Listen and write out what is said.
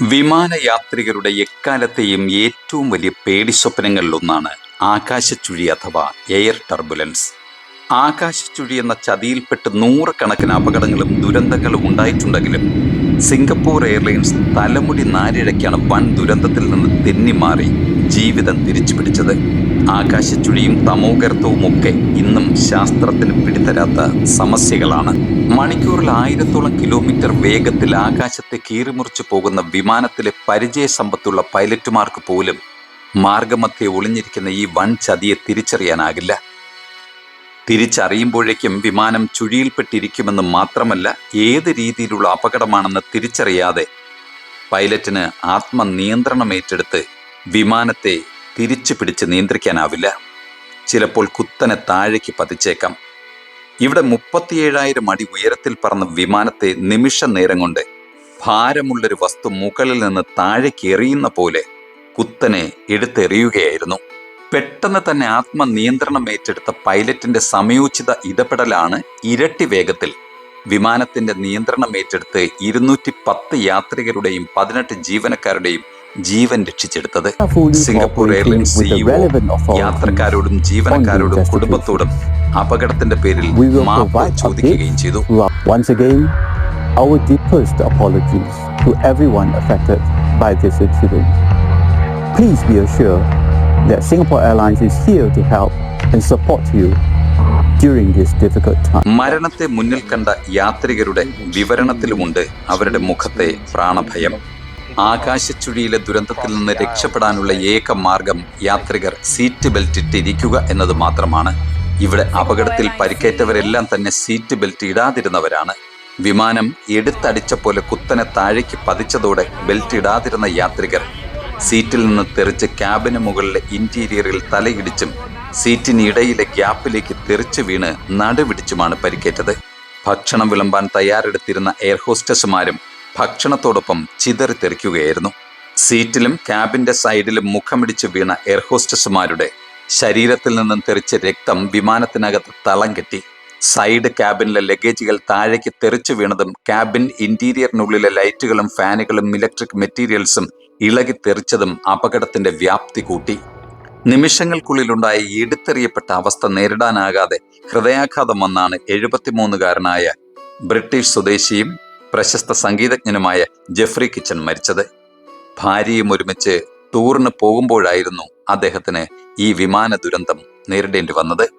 വിമാനയാത്രികരുടെ എക്കാലത്തെയും ഏറ്റവും വലിയ പേടി സ്വപ്നങ്ങളിലൊന്നാണ് ആകാശച്ചുഴി അഥവാ എയർ ടർബുലൻസ്. ആകാശച്ചുഴി എന്ന ചതിയിൽപ്പെട്ട് നൂറുകണക്കിന് അപകടങ്ങളും ദുരന്തങ്ങളും ഉണ്ടായിട്ടുണ്ടെങ്കിലും സിംഗപ്പൂർ എയർലൈൻസ് തലമുടി നാരിഴയ്ക്കാണ് വൻ ദുരന്തത്തിൽ നിന്ന് തെന്നിമാറി ജീവിതം തിരിച്ചു പിടിച്ചത് ആകാശച്ചുഴിയും തമോഗർത്തവും ഒക്കെ ഇന്നും ശാസ്ത്രത്തിന് പിടിതരാത്ത സമസ്യകളാണ്. മണിക്കൂറിൽ ആയിരത്തോളം കിലോമീറ്റർ വേഗത്തിൽ ആകാശത്തെ കീറിമുറിച്ചു പോകുന്ന വിമാനത്തിലെ പരിചയസമ്പത്തുള്ള പൈലറ്റുമാർക്ക് പോലും മാർഗമധ്യേ ഒളിഞ്ഞിരിക്കുന്ന ഈ വൻ ചതിയെ തിരിച്ചറിയാനാകില്ല. തിരിച്ചറിയുമ്പോഴേക്കും വിമാനം ചുഴിയിൽപ്പെട്ടിരിക്കുമെന്ന് മാത്രമല്ല ഏത് രീതിയിലുള്ള അപകടമാണെന്ന് തിരിച്ചറിയാതെ പൈലറ്റിന് ആത്മനിയന്ത്രണം ഏറ്റെടുത്ത് വിമാനത്തെ തിരിച്ചു പിടിച്ച് നിയന്ത്രിക്കാനാവില്ല. ചിലപ്പോൾ കുത്തനെ താഴേക്ക് പതിച്ചേക്കാം. ഇവിടെ മുപ്പത്തിയേഴായിരം അടി ഉയരത്തിൽ പറന്ന വിമാനത്തെ നിമിഷ നേരം കൊണ്ട് ഭാരമുള്ളൊരു വസ്തു മുകളിൽ നിന്ന് താഴേക്ക് എറിയുന്ന പോലെ കുത്തനെ എടുത്തെറിയുകയായിരുന്നു. പെട്ടെന്ന് തന്നെ ആത്മനിയന്ത്രണം ഏറ്റെടുത്ത പൈലറ്റിന്റെ സമയോചിത ഇടപെടലാണ് ഇരട്ടി വേഗത്തിൽ വിമാനത്തിന്റെ നിയന്ത്രണം ഏറ്റെടുത്ത് ഇരുന്നൂറ്റി പത്ത് യാത്രികരുടെയും പതിനെട്ട് ജീവനക്കാരുടെയും ജീവൻ രക്ഷിച്ചെടുത്തത് സിംഗപ്പൂർ എയർലൈൻസ് സിഇഒ യാത്രക്കാരോടും ജീവനക്കാരോടും കുടുംബത്തോടും അപകടത്തിന്റെ പേരിൽ മാപ്പ് ചോദിക്കുകയും ചെയ്തു throughout. Once again, our deepest apologies to everyone affected by this incident. Please be assured that Singapore Airlines is here to help and support you during this difficult time. മരണത്തെ മുന്നിൽ കണ്ട യാത്രികരുടെ വിവരണത്തിലുമുണ്ട് അവരുടെ മുഖത്തെ പ്രാണഭയം. ആകാശച്ചുഴിയിലെ ദുരന്തത്തിൽ നിന്ന് രക്ഷപ്പെടാനുള്ള ഏക മാർഗം യാത്രികർ സീറ്റ് ബെൽറ്റ് ഇട്ടിരിക്കുക എന്നത് മാത്രമാണ്. ഇവിടെ അപകടത്തിൽ പരിക്കേറ്റവരെല്ലാം തന്നെ സീറ്റ് ബെൽറ്റ് ഇടാതിരുന്നവരാണ്. വിമാനം എടുത്തടിച്ച പോലെ കുത്തനെ താഴേക്ക് പതിച്ചതോടെ ബെൽറ്റ് ഇടാതിരുന്ന യാത്രികർ സീറ്റിൽ നിന്ന് തെറിച്ച് ക്യാബിന് മുകളിലെ ഇന്റീരിയറിൽ തലയിടിച്ചും സീറ്റിനിടയിലെ ഗ്യാപ്പിലേക്ക് തെറിച്ചു വീണ് നടുവിടിച്ചുമാണ് പരിക്കേറ്റത്. ഭക്ഷണം വിളമ്പാൻ തയ്യാറെടുത്തിരുന്ന എയർ ഹോസ്റ്റസുമാരും ഭക്ഷണത്തോടൊപ്പം ചിതറിത്തെറിക്കുകയായിരുന്നു സീറ്റിലും ക്യാബിന്റെ സൈഡിലും മുഖമിടിച്ച് വീണ എയർ ഹോസ്റ്റസുമാരുടെ ശരീരത്തിൽ നിന്നും തെറിച്ച രക്തം വിമാനത്തിനകത്ത് തളം കെട്ടി. സൈഡ് ക്യാബിനിലെ ലഗേജുകൾ താഴേക്ക് തെറിച്ചു വീണതും ക്യാബിൻ ഇന്റീരിയറിനുള്ളിലെ ലൈറ്റുകളും ഫാനുകളും ഇലക്ട്രിക് മെറ്റീരിയൽസും ഇളകി തെറിച്ചതും അപകടത്തിന്റെ വ്യാപ്തി കൂട്ടി. നിമിഷങ്ങൾക്കുള്ളിലുണ്ടായ എടുത്തെറിയപ്പെട്ട അവസ്ഥ നേരിടാനാകാതെ ഹൃദയാഘാതം വന്നാണ് എഴുപത്തിമൂന്നുകാരനായ ബ്രിട്ടീഷ് സ്വദേശിയും പ്രശസ്ത സംഗീതജ്ഞനുമായ ജെഫ്രി കിച്ചൻ മരിച്ചത്. ഭാര്യയും ഒരുമിച്ച് ടൂറിന് പോകുമ്പോഴായിരുന്നു അദ്ദേഹത്തിന് ഈ വിമാന ദുരന്തം നേരിടേണ്ടി വന്നത്.